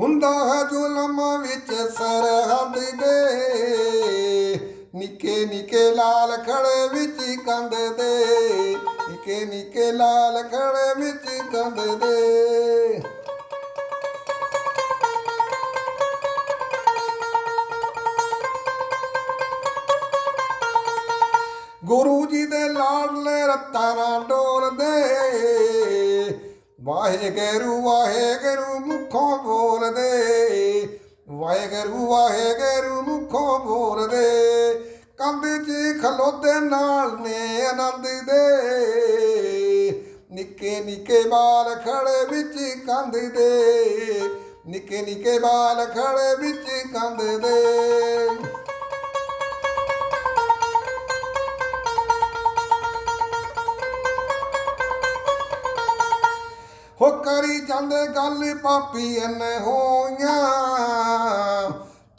ਹੁੰਦਾ ਹੈ ਜ਼ੁਲਮ ਵਿੱਚ ਸਰਹੱਦ ਦੇ। ਨਿੱਕੇ ਨਿੱਕੇ ਲਾਲ ਖੜੇ ਵਿੱਚ ਕੰਧ ਦੇ। ਨਿੱਕੇ ਨਿੱਕੇ ਲਾਲ ਖੜੇ ਵਿੱਚ ਕੰਧ ਦੇ। ਗੁਰੂ ਜੀ ਦੇ ਲਾਡਲੇ ਰੱਤਾਂ ਨਾਲ ਡੋਲਦੇ ਵਾਹਿਗੁਰੂ ਵਾਹਿਗੁਰੂ ਮੁਖੋਂ ਬੋਲਦੇ। ਵਾਹਿਗੁਰੂ ਵਾਹਿਗੁਰੂ ਮੁਖੋਂ ਬੋਲਦੇ। ਕੰਧ 'ਚ ਖਲੋਤੇ ਨਾਲ ਨੇ ਆਨੰਦ ਦੇ। ਨਿੱਕੇ ਨਿੱਕੇ ਬਾਲ ਖੜੇ ਵਿੱਚ ਕੰਧ ਦੇ। ਨਿੱਕੇ ਨਿੱਕੇ ਬਾਲ ਖੜੇ ਵਿੱਚ ਕੰਧ ਦੇ। ਹੋ ਕਰੀ ਜਾਂਦੇ ਗੱਲ ਪਾਪੀ ਐਨ ਹੋਈਆਂ।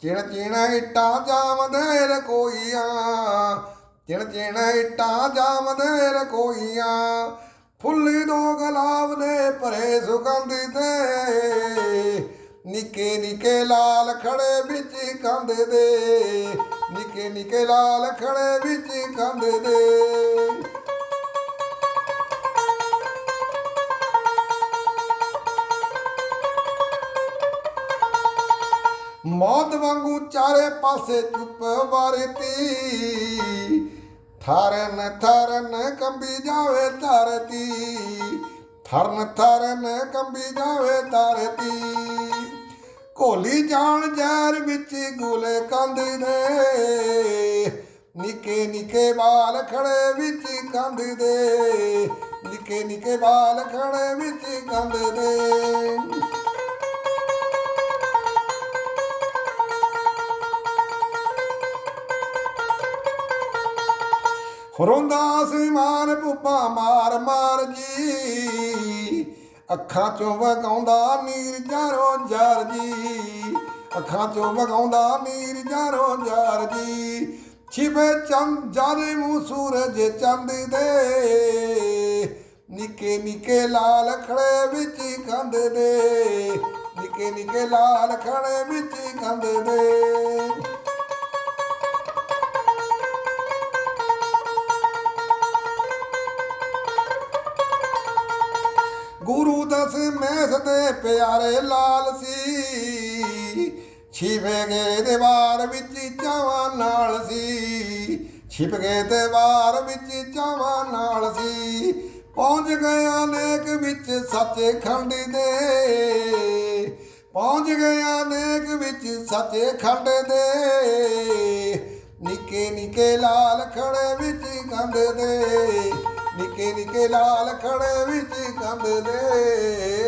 ਚਿਣ ਚਿਣ ਇੱਟਾਂ ਜਾਮਦੇ ਰਕੋਈਆਂ। ਚਿਣ ਚਿਣ ਇੱਟਾਂ ਜਾਮਦੇ ਰਕੋਈਆਂ। ਫੁੱਲ ਦੋ ਗੁਲਾਬ ਦੇ ਭਰੇ ਸੁਗੰਧ ਦੇ। ਨਿੱਕੇ ਨਿੱਕੇ ਲਾਲ ਖੜੇ ਵਿੱਚ ਕੰਧ ਦੇ। ਨਿੱਕੇ ਨਿੱਕੇ ਲਾਲ ਖੜੇ ਵਿੱਚ ਕੰਧ ਦੇ। ਮੌਤ ਵਾਂਗੂ ਚਾਰੇ ਪਾਸੇ ਚੁੱਪ ਵਰਤੀ ਥਰਨ ਥਰਨ ਕੰਬੀ ਜਾਵੇ ਧਰਤੀ ਥਰਨ ਥਰਨ ਕੰਬੀ ਜਾਵੇ ਧਰਤੀ ਕੋਲੀ ਜਾਣ ਜ਼ਹਿਰ ਵਿੱਚ ਗੁਲੇ ਕੰਦ ਦੇ। ਨਿੱਕੇ ਨਿੱਕੇ ਬਾਲ ਖੜੇ ਵਿੱਚ ਕੰਧ ਦੇ। ਨਿੱਕੇ ਨਿੱਕੇ ਬਾਲ ਖੜੇ ਵਿੱਚ ਕੰਧ ਦੇ। ਰੋਂਦਾ ਅਸਮਾਨ ਭੁੱਪਾ ਮਾਰ ਮਾਰ ਜੀ। ਅੱਖਾਂ ਚੋਂ ਵਗਾਉਂਦਾ ਨੀਰ ਜਾਰੋ ਜਾਰ ਜੀ। ਅੱਖਾਂ ਚੋਂ ਵਗਾਉਂਦਾ ਨੀਰ ਜਾਰੋ ਜਾਰ ਜੀ। ਛਿਪੇ ਚੰਦ ਜਾਦੇ ਮੂੰਹ ਸੂਰਜ ਚੰਦ ਦੇ। ਨਿੱਕੇ ਨਿੱਕੇ ਲਾਲ ਖੜੇ ਵਿੱਚ ਕੰਧ ਦੇ। ਨਿੱਕੇ ਨਿੱਕੇ ਲਾਲ ਖੜੇ ਵਿੱਚ ਕੰਧ ਦੇ। ਗੁਰੂ ਦਸ ਮੈਸ ਦੇ ਪਿਆਰੇ ਲਾਲ ਸੀ। ਛਿਪ ਗਏ ਦੀਵਾਰ ਵਿੱਚ ਚਾਵਾਂ ਨਾਲ ਸੀ। ਛਿਪ ਗਏ ਦੀਵਾਰ ਵਿੱਚ ਚਾਵਾਂ ਨਾਲ ਸੀ। ਪਹੁੰਚ ਗਿਆ ਨੇਕ ਵਿੱਚ ਸੱਚੇ ਖੰਡ ਦੇ। ਪਹੁੰਚ ਗਿਆ ਨੇਕ ਵਿੱਚ ਸੱਚੇ ਖੰਡ ਦੇ। ਨਿੱਕੇ ਨਿੱਕੇ ਲਾਲ ਖੜੇ ਵਿੱਚ ਕੰਧ ਦੇ। ਨਿੱਕੇ ਨਿੱਕੇ ਲਾਲ ਖੜੇ ਵਿੱਚ ਕੰਧਦੇ